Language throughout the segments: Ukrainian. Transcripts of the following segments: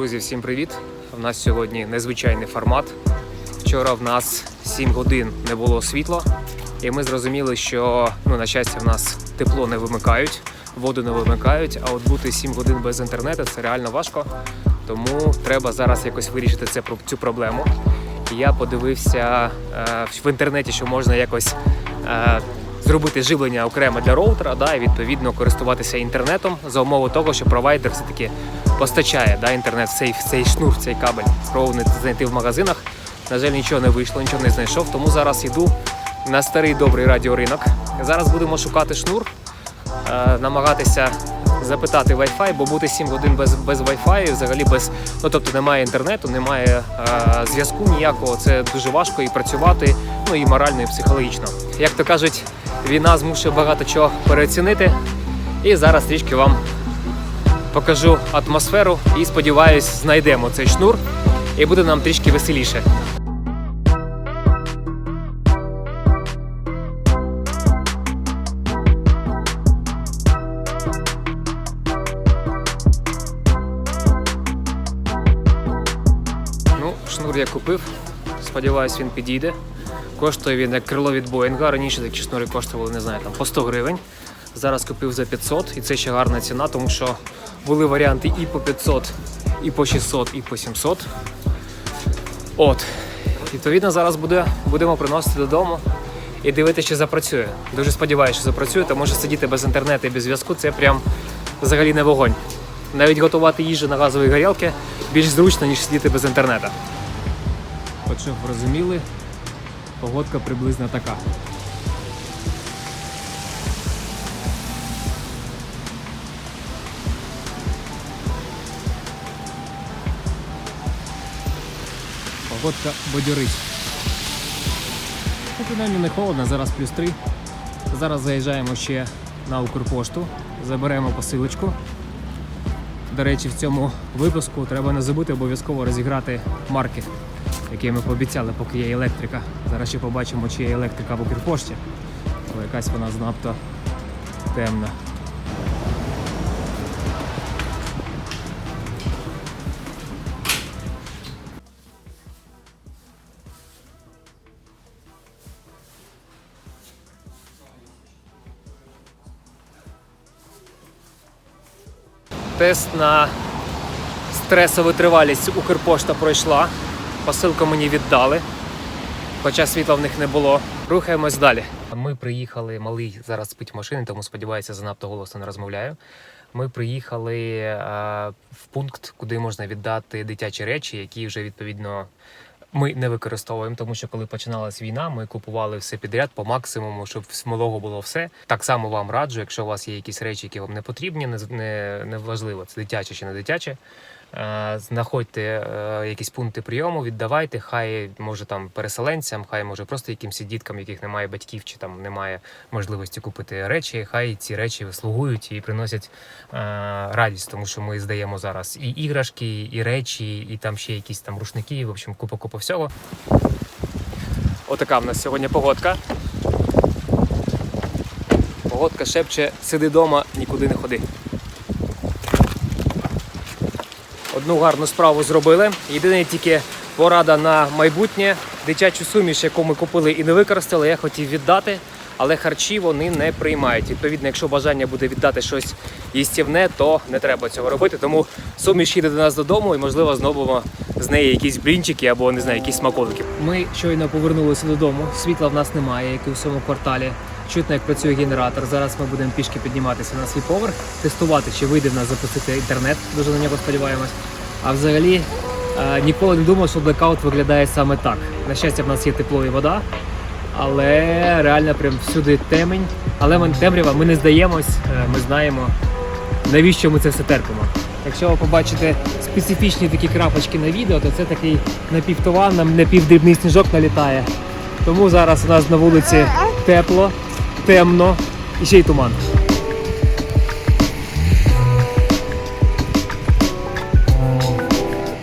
Друзі, всім привіт! У нас сьогодні незвичайний формат. Вчора в нас 7 годин не було світла, і ми зрозуміли, що ну, на щастя, в нас тепло не вимикають, воду не вимикають, а от бути 7 годин без інтернету це реально важко. Тому треба зараз якось вирішити це, цю проблему. Я подивився е, в інтернеті, що можна якось е, зробити живлення окремо для роутера, да, і відповідно користуватися інтернетом за умови того, що провайдер все-таки постачає да, інтернет в цей, в цей шнур, в цей кабель. Спробував знайти в магазинах. На жаль, нічого не вийшло, нічого не знайшов. Тому зараз йду на старий добрий радіоринок. Зараз будемо шукати шнур, е, намагатися запитати Wi-Fi, бо бути 7 годин без, без Wi-Fi, взагалі без, ну тобто немає інтернету, немає е, зв'язку ніякого. Це дуже важко і працювати, ну і морально, і психологічно. Як то кажуть, війна змушує багато чого переоцінити. І зараз трішки вам покажу атмосферу і сподіваюсь, знайдемо цей шнур, і буде нам трішки веселіше. Ну, шнур я купив. Сподіваюсь, він підійде. Коштує він як крило від Боїнга. Раніше такі шнури коштували, не знаю, там по 100 гривень. Зараз купив за 500 і це ще гарна ціна, тому що були варіанти і по 500, і по 600, і по 700. От. Відповідно, зараз буде, будемо приносити додому і дивитися, чи запрацює. Дуже сподіваюся, що запрацює, тому що сидіти без інтернету і без зв'язку це прям взагалі не вогонь. Навіть готувати їжу на газовій горілці більш зручно, ніж сидіти без інтернету. От розуміли, погодка приблизно така. Погодка бодьорить. Ну, принаймні не холодно, зараз плюс 3. Зараз заїжджаємо ще на Укрпошту, заберемо посилочку. До речі, в цьому випуску треба не забути обов'язково розіграти марки, які ми пообіцяли, поки є електрика. Зараз ще побачимо, чи є електрика в Укрпошті. Але якась вона занадто темна. Тест на стресову тривалість Укрпошта пройшла. Посилку мені віддали, хоча світла в них не було. Рухаємось далі. Ми приїхали, малий зараз спить в машині, тому сподіваюся, занадто голосно не розмовляю. Ми приїхали е, в пункт, куди можна віддати дитячі речі, які вже відповідно ми не використовуємо, тому що коли починалась війна, ми купували все підряд по максимуму, щоб малого було все. Так само вам раджу, якщо у вас є якісь речі, які вам не потрібні, не, не, не важливо, це дитяче чи не дитяче. Е, Знаходьте е, якісь пункти прийому, віддавайте, хай може там переселенцям, хай може просто якимось діткам, яких немає батьків, чи там немає можливості купити речі. Хай ці речі слугують і приносять е, радість, тому що ми здаємо зараз і іграшки, і речі, і там ще якісь там рушники. В общем, купа купа всього. Отака в нас сьогодні погодка. Погодка шепче, сиди вдома, нікуди не ходи. Одну гарну справу зробили. Єдине тільки порада на майбутнє. Дитячу суміш, яку ми купили і не використали, я хотів віддати, але харчі вони не приймають. Відповідно, якщо бажання буде віддати щось їстівне, то не треба цього робити. Тому суміш їде до нас додому і, можливо, знову з неї якісь блінчики або не знаю, якісь смаколики. Ми щойно повернулися додому. Світла в нас немає, як і у всьому кварталі. Чутно, як працює генератор. Зараз ми будемо пішки підніматися на свій поверх, тестувати, чи вийде в нас запустити інтернет. Дуже на нього сподіваємось. А взагалі е, ніколи не думав, що блекаут виглядає саме так. На щастя, в нас є тепло і вода, але реально прям всюди темень. Але ми темрява, ми не здаємось, е, ми знаємо, навіщо ми це все терпимо. Якщо ви побачите специфічні такі крапочки на відео, то це такий напівтован, напівдрібний сніжок налітає. Тому зараз у нас на вулиці тепло, темно і ще й туман.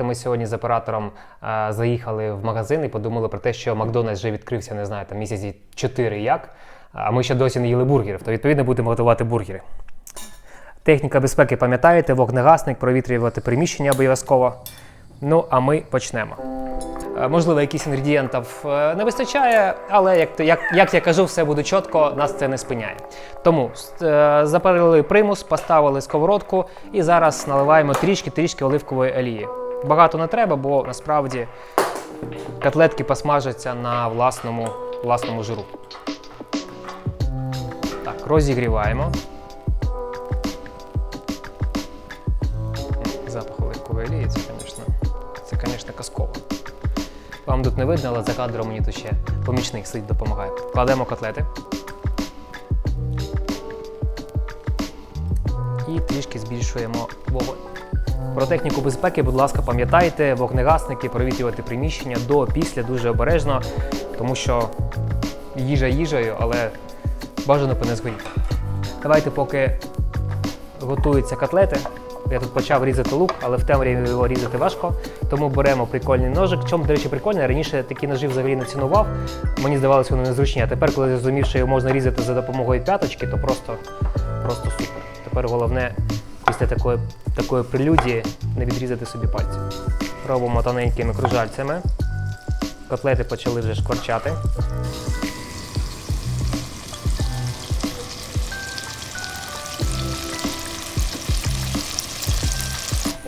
Ми сьогодні з оператором е, заїхали в магазин і подумали про те, що Макдональдс вже відкрився, не знаю, там місяці 4 як. А ми ще досі не їли бургерів, то відповідно будемо готувати бургери. Техніка безпеки пам'ятаєте, вогнегасник, провітрювати приміщення обов'язково. Ну, а ми почнемо. Е, Можливо, якісь інгредієнтів е, не вистачає, але як, як, як я кажу, все буде чітко, нас це не спиняє. Тому е, запалили примус, поставили сковородку і зараз наливаємо трішки-трішки оливкової олії. Багато не треба, бо насправді котлетки посмажаться на власному, власному жиру. Так, розігріваємо. Запах оливкової олії, це, звісно, це, звісно, казково. Вам тут не видно, але за кадром мені тут ще помічник сидить, допомагає. Кладемо котлети. І трішки збільшуємо вогонь. Про техніку безпеки, будь ласка, пам'ятайте, вогнегасники, провітрювати приміщення до, після дуже обережно, тому що їжа їжею, але бажано не згоріти. Давайте, поки готуються котлети. Я тут почав різати лук, але в темряві його різати важко. Тому беремо прикольний ножик. Чому, до речі, прикольний? Раніше такі ножі взагалі не цінував. Мені здавалося, вони незручні. А тепер, коли я зрозумів, що його можна різати за допомогою п'яточки, то просто, просто супер. Тепер головне після такої, такої прелюдії не відрізати собі пальці. Робимо тоненькими кружальцями. Котлети почали вже шкварчати.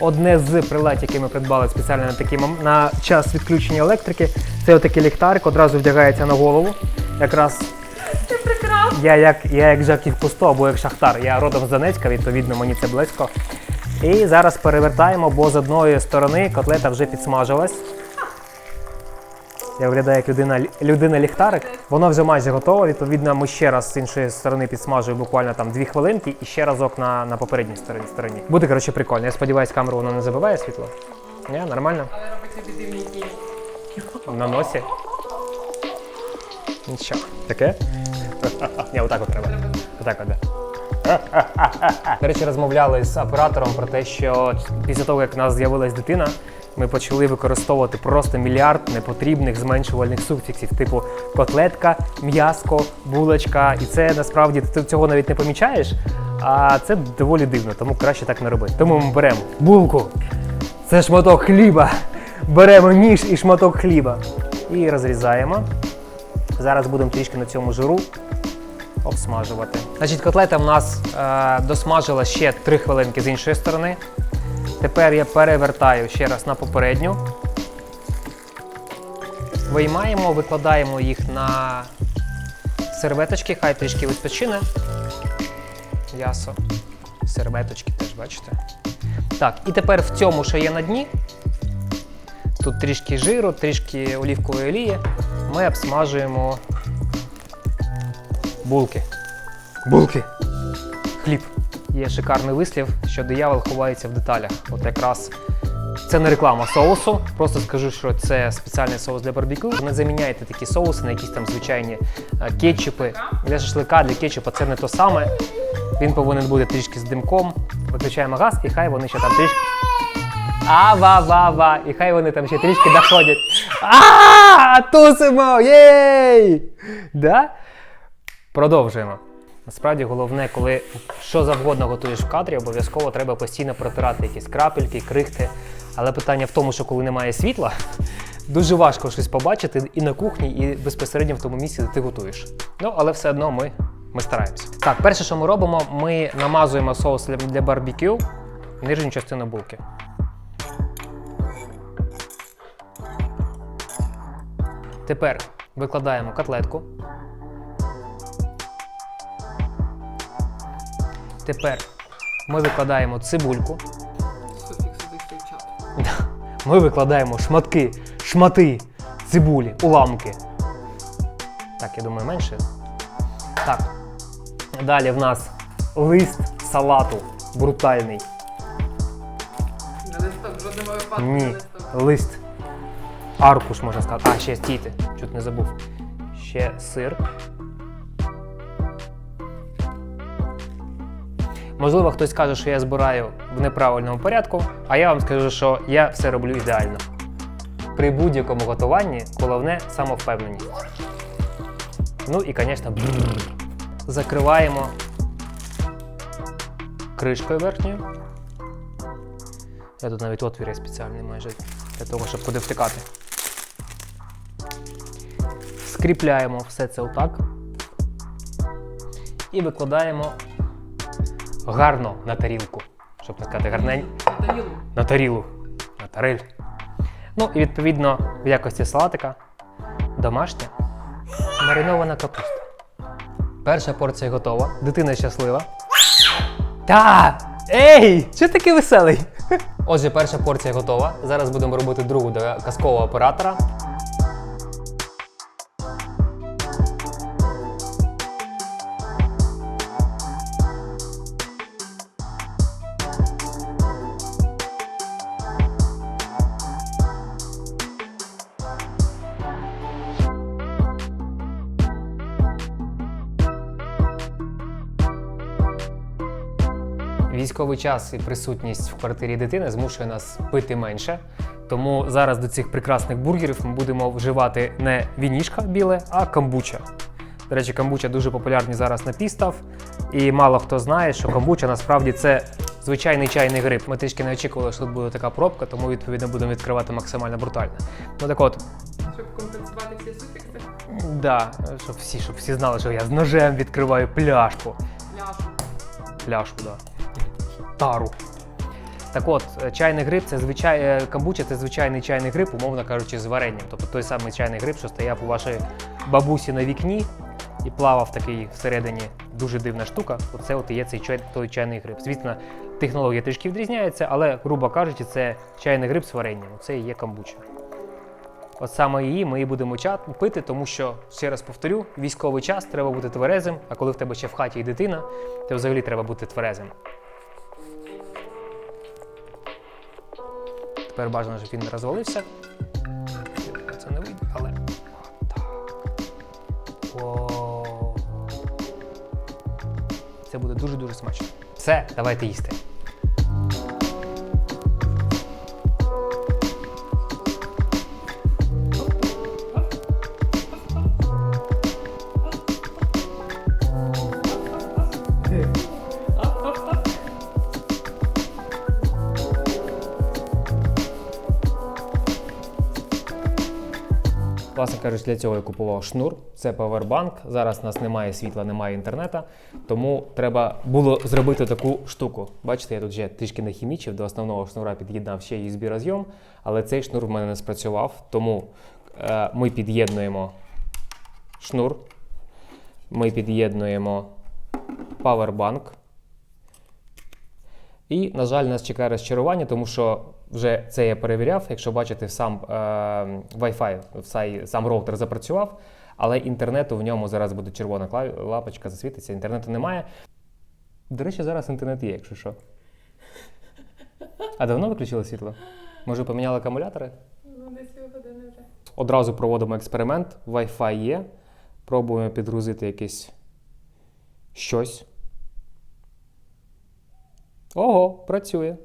Одне з прилад, які ми придбали спеціально на такий на час відключення електрики, це отакий ліхтарик, одразу вдягається на голову. Якраз Ти прекрасно. я як, я як Жаків Кусто або як Шахтар. Я родом з Донецька, відповідно, мені це близько. І зараз перевертаємо, бо з одної сторони котлета вже підсмажилась. Я виглядаю як людина, людина ліхтарик. Воно вже майже готове. Відповідно, ми ще раз з іншої сторони підсмажуємо буквально там дві хвилинки і ще разок на, на попередній стороні. стороні. Буде коротше прикольно. Я сподіваюся, камеру воно не забиває світло. Ні, нормально? Але робить собі. На носі. Нічого. Таке? Ні, отак от треба. Отак от. До речі, розмовляли з оператором про те, що після того, як в нас з'явилась дитина, ми почали використовувати просто мільярд непотрібних зменшувальних суфіксів, типу котлетка, м'яско, булочка. І це насправді ти цього навіть не помічаєш. А це доволі дивно, тому краще так не робити. Тому ми беремо булку. Це шматок хліба. Беремо ніж і шматок хліба. І розрізаємо. Зараз будемо трішки на цьому жиру обсмажувати. Значить, котлета в нас е, досмажила ще 3 хвилинки з іншої сторони. Тепер я перевертаю ще раз на попередню. Виймаємо, викладаємо їх на серветочки, хай трішки відпочине. М'ясо. Серветочки теж, бачите. Так, і тепер в цьому, що є на дні, тут трішки жиру, трішки олівкової олії, ми обсмажуємо булки. Булки. Є шикарний вислів, що диявол ховається в деталях. От якраз це не реклама соусу. Просто скажу, що це спеціальний соус для барбекю. Не заміняйте такі соуси на якісь там звичайні е, кетчупи. Для шашлика, для кетчупа це не то саме. Він повинен бути трішки з димком. Виключаємо газ, і хай вони ще там трішки. А-ва-ва-ва! І хай вони там ще трішки доходять. А, тусимо! Єй! Да? Продовжуємо. Насправді головне, коли що завгодно готуєш в кадрі, обов'язково треба постійно протирати якісь крапельки, крихти. Але питання в тому, що коли немає світла, дуже важко щось побачити і на кухні, і безпосередньо в тому місці, де ти готуєш. Ну, але все одно ми, ми стараємося. Так, перше, що ми робимо, ми намазуємо соус для, барбекю нижню частину булки. Тепер викладаємо котлетку. Тепер ми викладаємо цибульку. Ми викладаємо шматки, шмати цибулі, уламки. Так, я думаю, менше. Так. Далі в нас лист салату брутальний. Ні, лист. Аркуш, можна сказати. А, ще стійте, чуть не забув. Ще сир. Можливо, хтось скаже, що я збираю в неправильному порядку, а я вам скажу, що я все роблю ідеально. При будь-якому готуванні головне самовпевненість. Ну і, звісно, закриваємо кришкою верхньою. Я тут навіть отвір спеціальний майже для того, щоб куди втикати. Скріпляємо все це отак. І викладаємо гарно на тарілку. Щоб не сказати гарнень На Тарілу. на тарілу, на тарель. Ну і відповідно в якості салатика домашня маринована капуста. Перша порція готова. Дитина щаслива. Та! Ей! Що такий веселий? Отже, перша порція готова. Зараз будемо робити другу до казкового оператора. Військовий час і присутність в квартирі дитини змушує нас пити менше. Тому зараз до цих прекрасних бургерів ми будемо вживати не вінішка біле, а камбуча. До речі, камбуча дуже популярні зараз напій став. І мало хто знає, що камбуча насправді це звичайний чайний гриб. Ми трішки не очікували, що тут буде така пробка, тому відповідно будемо відкривати максимально брутально. Ну так от, Щоб компенсувати всі суфікси. да, щоб всі, щоб всі знали, що я з ножем відкриваю пляшку. Ляшу. Пляшку, да. Тару. Так от, е, чайний гриб це звичай... е, камбуча це звичайний чайний гриб, умовно кажучи, з варенням. Тобто той самий чайний гриб, що стояв у вашої бабусі на вікні і плавав такий всередині дуже дивна штука. Оце от і є цей чай... той чайний гриб. Звісно, технологія трішки відрізняється, але, грубо кажучи, це чайний гриб з варенням. Це і є камбуча. От саме її ми і будемо пити, тому що, ще раз повторю, військовий час треба бути тверезим, а коли в тебе ще в хаті і дитина, то взагалі треба бути тверезим. Тепер бажано, щоб він не розвалився. Це не вийде, але. Це буде дуже-дуже смачно. Все, давайте їсти. Власне кажучи, для цього я купував шнур. Це павербанк. Зараз у нас немає світла, немає інтернету, тому треба було зробити таку штуку. Бачите, я тут вже трішки нахімічив, до основного шнура під'єднав ще USB розйом, але цей шнур в мене не спрацював. Тому е, ми під'єднуємо шнур, ми під'єднуємо павербанк. І, на жаль, нас чекає розчарування, тому що вже це я перевіряв. Якщо бачите, сам е, Wi-Fi, сай- сам роутер запрацював, але інтернету в ньому зараз буде червона лапочка, засвітиться, інтернету немає. До речі, зараз інтернет є, якщо що. А давно виключили світло? Може, поміняли акумулятори? Ну, десь півгодини вже. Одразу проводимо експеримент. Wi-Fi є. Пробуємо підгрузити якесь щось. Ого, працює.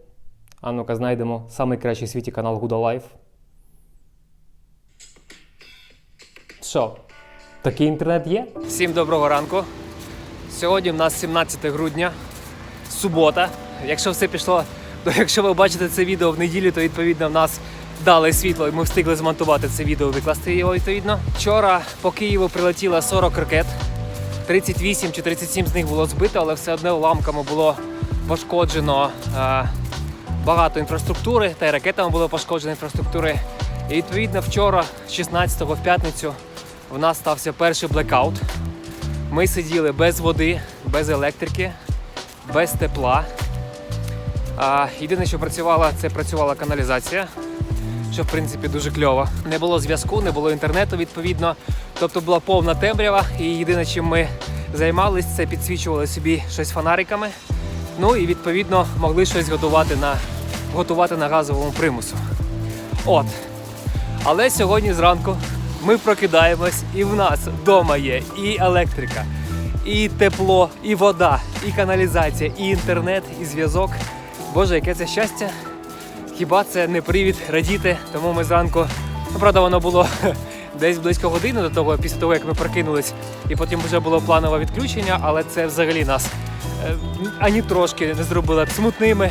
А ну-ка, знайдемо самий кращий в світі канал Gouda Life. Що? Такий інтернет є? Всім доброго ранку. Сьогодні в нас 17 грудня, субота. Якщо все пішло, то якщо ви бачите це відео в неділю, то відповідно в нас дали світло, і ми встигли змонтувати це відео, викласти його відповідно. Вчора по Києву прилетіло 40 ракет. 38 чи 37 з них було збито, але все одно уламками було пошкоджено е, багато інфраструктури, та й ракетами було пошкоджено інфраструктури. І відповідно вчора, 16-го в п'ятницю, в нас стався перший блекаут. Ми сиділи без води, без електрики, без тепла. Єдине, що працювала, це працювала каналізація, що в принципі дуже кльово. Не було зв'язку, не було інтернету, відповідно. Тобто була повна темрява, і єдине, чим ми займалися, це підсвічували собі щось фонариками. Ну і відповідно могли щось готувати на, готувати на газовому примусу. От. Але сьогодні зранку ми прокидаємось, і в нас вдома є і електрика, і тепло, і вода, і каналізація, і інтернет, і зв'язок. Боже, яке це щастя! Хіба це не привід радіти? Тому ми зранку, ну правда, воно було десь близько години до того, після того, як ми прокинулись, і потім вже було планове відключення, але це взагалі нас ані трошки не зробила б смутними.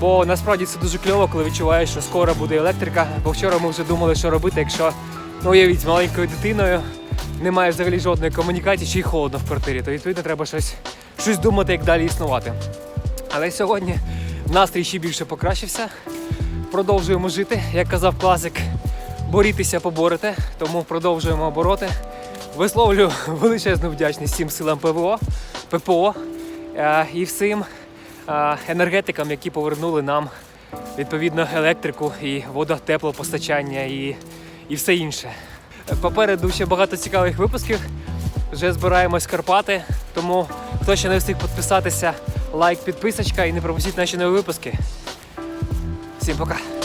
Бо насправді це дуже кльово, коли відчуваєш, що скоро буде електрика. Бо вчора ми вже думали, що робити, якщо ну, уявіть, з маленькою дитиною немає взагалі жодної комунікації, ще й холодно в квартирі, то відповідно треба щось, щось думати, як далі існувати. Але сьогодні настрій ще більше покращився. Продовжуємо жити, як казав класик, борітися поборете, тому продовжуємо обороти. Висловлю величезну вдячність всім силам ПВО, ППО е, і всім е, енергетикам, які повернули нам відповідно електрику і водотеплопостачання і, і все інше. Попереду ще багато цікавих випусків. Вже збираємось Карпати, тому хто ще не встиг підписатися, лайк, підписочка і не пропустіть наші нові випуски. Всім пока!